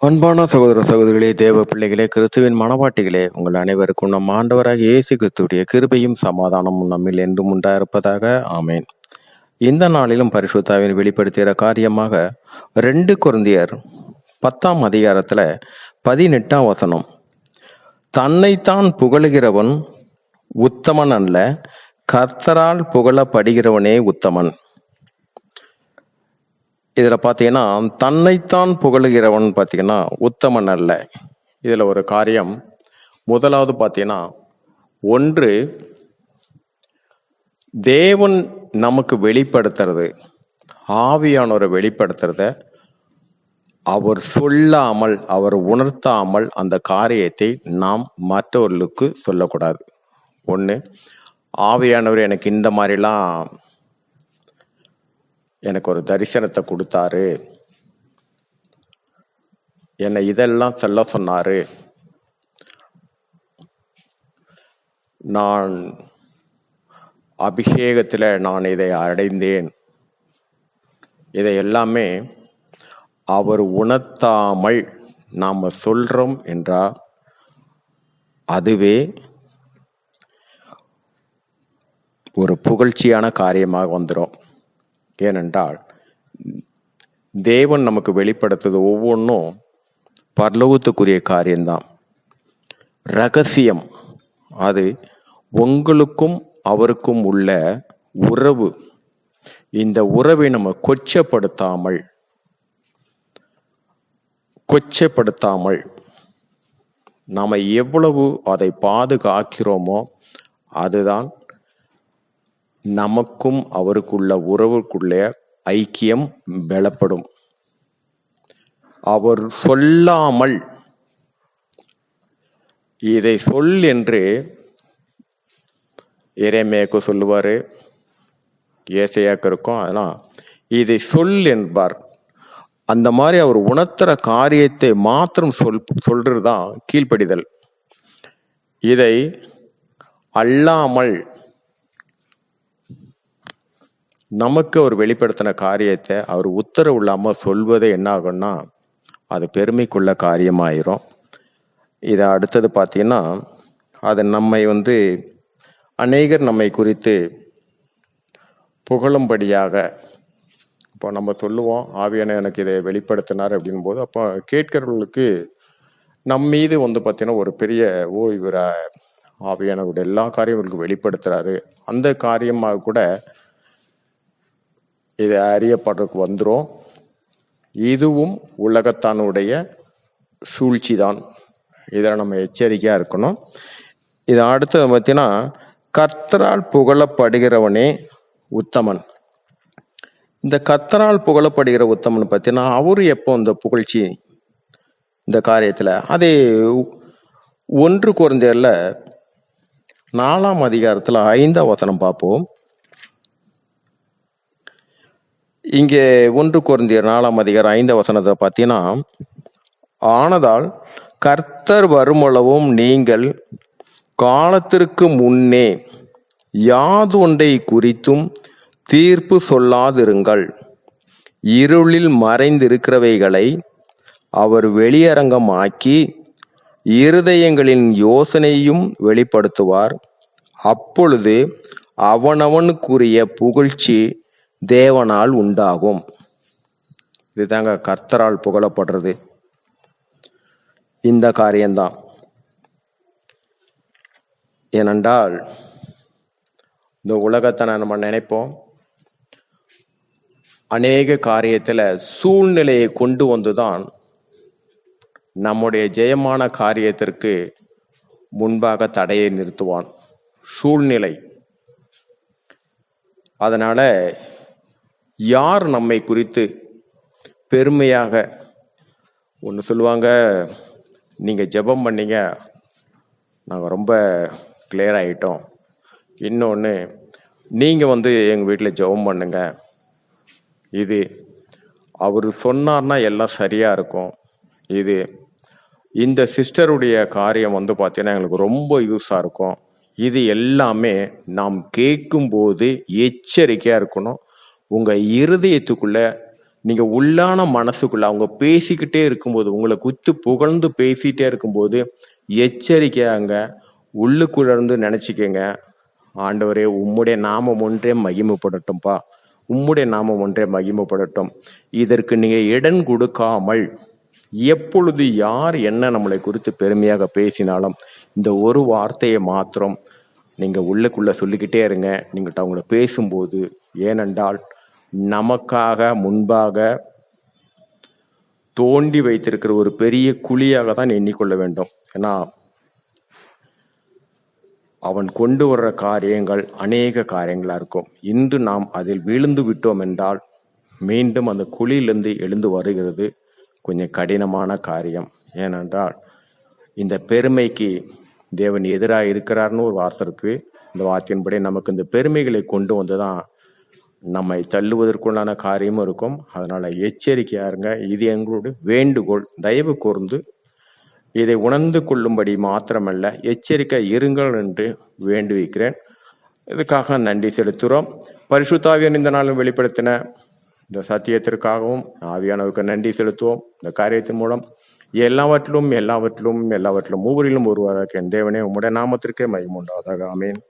அன்பான சகோதர சகோதரிகளே தேவ பிள்ளைகளே கிறிஸ்துவின் மனவாட்டிகளே உங்கள் அனைவருக்கும் நம் ஆண்டவராக இயேசு கிறிஸ்துடைய கிருபையும் சமாதானமும் நம்மில் என்றும் உண்டாயிருப்பதாக. ஆமேன். இந்த நாளிலும் பரிசுத்தாவின் வெளிப்படுத்துகிற காரியமாக ரெண்டு குருந்தியர் பத்தாம் அதிகாரத்துல பதினெட்டாம் வசனம். தன்னைத்தான் புகழுகிறவன் உத்தமன் அல்ல கர்த்தரால் புகழப்படுகிறவனே உத்தமன். இதில் பார்த்தீங்கன்னா தன்னைத்தான் புகழுகிறவன் பார்த்தீங்கன்னா உத்தமன் அல்ல. இதில் ஒரு காரியம். முதலாவது பார்த்தீங்கன்னா ஒன்று தேவன் நமக்கு வெளிப்படுத்துறது. ஆவியானவரை வெளிப்படுத்துறத அவர் சொல்லாமல் அவர் உணர்த்தாமல் அந்த காரியத்தை நாம் மற்றவர்களுக்கு சொல்லக்கூடாது. ஒன்று ஆவியானவர் எனக்கு இந்த மாதிரிலாம் எனக்கு ஒரு தரிசனத்தை கொடுத்தாரு. என்னை இதெல்லாம் சொல்ல சொன்னாரு. நான் அபிஷேகத்தில் நான் இதை அடைந்தேன். இதை எல்லாமே அவர் உணர்த்தாமல் நாம் சொல்கிறோம் என்றால் அதுவே ஒரு புகழ்ச்சியான காரியமாக வந்துடும் ஏனென்றால் தேவன் நமக்கு வெளிப்படுத்துவது ஒவ்வொன்றும் பரலோகத்துக்குரிய காரியம்தான். ரகசியம் அது உங்களுக்கும் அவருக்கும் உள்ள உறவு. இந்த உறவை நம்ம கொச்சப்படுத்தாமல் கொச்சப்படுத்தாமல் நாம் எவ்வளவு அதை பாதுகாக்கிறோமோ அதுதான் நமக்கும் அவருக்குள்ள உறவுக்குள்ளே ஐக்கியம் பலப்படும் அவர் சொல்லாமல் இதை சொல் என்று இறைமையாக்கு சொல்லுவார் ஏசையாக்க இருக்கும் அதெல்லாம். இதை சொல் என்பார். அந்த மாதிரி அவர் உணர்த்துற காரியத்தை மாத்திரம் சொல் சொல்றதுதான் கீழ்ப்படிதல். இதை அல்லாமல் நமக்கு அவர் வெளிப்படுத்தின காரியத்தை அவர் உத்தரவு இல்லாமல் சொல்வது என்ன ஆகும்னா அது பெருமைக்குள்ள காரியமாயிரும். இதை அடுத்தது பார்த்தீங்கன்னா அது நம்மை வந்து அநேகர் நம்மை குறித்து புகழும்படியாக இப்போ நம்ம சொல்லுவோம் ஆவியான எனக்கு இதை வெளிப்படுத்தினார் அப்படிங்கும்போது அப்போ கேட்கிறவர்களுக்கு நம் மீது வந்து பார்த்தீங்கன்னா ஒரு பெரிய ஓ இவர் ஆவியானவருடைய எல்லா காரியங்களுக்கு வெளிப்படுத்துறாரு. அந்த காரியமாக கூட இது அறியப்படுறதுக்கு வந்துடும் இதுவும் உலகத்தானுடைய சூழ்ச்சி தான் இதில் நம்ம எச்சரிக்கையாக இருக்கணும். இது அடுத்தது பார்த்தீங்கன்னா கர்த்தரால் புகழப்படுகிறவனே உத்தமன். இந்த கர்த்தரால் புகழப்படுகிற உத்தமன் பார்த்தீங்கன்னா அவரு எப்போ இந்த புகழ்ச்சி இந்த காரியத்தில் அதே ஒன்று குறைந்தரில் நாலாம் அதிகாரத்தில் ஐந்தாம் வசனம் பார்ப்போம் இங்கே ஒன்று குறைந்தியர் நாலாம் அதிகாரம் ஐந்து வசனத்தை பார்த்தீங்கன்னா ஆனதால் கர்த்தர் வருமளவும் நீங்கள் காலத்திற்கு முன்னே யாதொன்றை குறித்தும் தீர்ப்பு சொல்லாதிருங்கள். இருளில் மறைந்திருக்கிறவைகளை அவர் வெளியரங்கமாக்கி இருதயங்களின் யோசனையும் வெளிப்படுத்துவார். அப்பொழுது அவனவனுக்குரிய புகழ்ச்சி தேவனால் உண்டாகும். இதுதாங்க கர்த்தரால் புகழப்படுறது. இந்த காரியம்தான் ஏனென்றால் இந்த உலகத்தை நம்ம நினைப்போம். அநேக காரியத்துல சூழ்நிலையை கொண்டு வந்துதான் நம்முடைய ஜெயமான காரியத்திற்கு முன்பாக தடையை நிறுத்துவான். சூழ்நிலை. அதனால யார் நம்மை குறித்து பெருமையாக ஒன்று சொல்லுவாங்க நீங்கள் ஜெபம் பண்ணீங்க நாங்கள் ரொம்ப கிளியர் ஆகிட்டோம் இன்னொன்று நீங்கள் வந்து எங்கள் வீட்டில் ஜெபம் பண்ணுங்க. இது அவர் சொன்னார்னா எல்லாம் சரியாக இருக்கும். இது இந்த சிஸ்டருடைய காரியம் வந்து பார்த்தீங்கன்னா எங்களுக்கு ரொம்ப யூஸாக இருக்கும். இது எல்லாமே நாம் கேட்கும்போது எச்சரிக்கையாக இருக்கணும். உங்கள் இருதயத்துக்குள்ள நீங்கள் உள்ளான மனசுக்குள்ள அவங்க பேசிக்கிட்டே இருக்கும்போது உங்களை குத்து புகழ்ந்து பேசிகிட்டே இருக்கும்போது எச்சரிக்கையாங்க உள்ளுக்குள்ள இருந்து நினச்சிக்கங்க. ஆண்டவரே உம்முடைய நாமம் ஒன்றே மகிமைப்படட்டும்பா. உம்முடைய நாமம் ஒன்றே மகிமைப்படட்டும். இதற்கு நீங்கள் இடம் கொடுக்காமல் எப்பொழுது யார் என்ன நம்மளை குறித்து பெருமையாக பேசினாலும் இந்த ஒரு வார்த்தையை மாத்திரம் நீங்கள் உள்ளுக்குள்ளே சொல்லிக்கிட்டே இருங்க. நீங்கள்கிட்ட அவங்கள பேசும்போது ஏனென்றால் நமக்காக முன்பாக தோண்டி வைத்திருக்கிற ஒரு பெரிய குழியாக தான் எண்ணிக்கொள்ள வேண்டும். ஏன்னா அவன் கொண்டு வர்ற காரியங்கள் அநேக காரியங்களா இருக்கும். இன்று நாம் அதில் விழுந்து விட்டோம் என்றால் மீண்டும் அந்த குழியிலிருந்து எழுந்து வருகிறது கொஞ்சம் கடினமான காரியம். ஏனென்றால் இந்த பெருமைக்கு தேவன் எதிராக இருக்கிறார்னு ஒரு வார்த்தை இருக்கு. இந்த வார்த்தையின்படி நமக்கு இந்த பெருமைகளை கொண்டு வந்து தான் நம்மை தள்ளுவதற்குள்ளான காரியமும் இருக்கும். அதனால் எச்சரிக்கையாக இருங்க இது எங்களுடைய வேண்டுகோள். தயவு கூர்ந்து இதை உணர்ந்து கொள்ளும்படி மாத்திரமல்ல எச்சரிக்கை இருங்கள் என்று வேண்டுவிக்கிறேன். இதுக்காக நன்றி செலுத்துகிறோம் பரிசுத்தாவியன் இந்த நாளும் வெளிப்படுத்தின இந்த சத்தியத்திற்காகவும் ஆவியானவுக்கு நன்றி செலுத்துவோம். இந்த காரியத்தின் மூலம் எல்லாவற்றிலும் எல்லாவற்றிலும் எல்லாவற்றிலும் மூவரிலும் ஒருவராக என் தேவனே உம்முடைய நாமத்திற்கே மகிமுண்டாவதாக அமேன்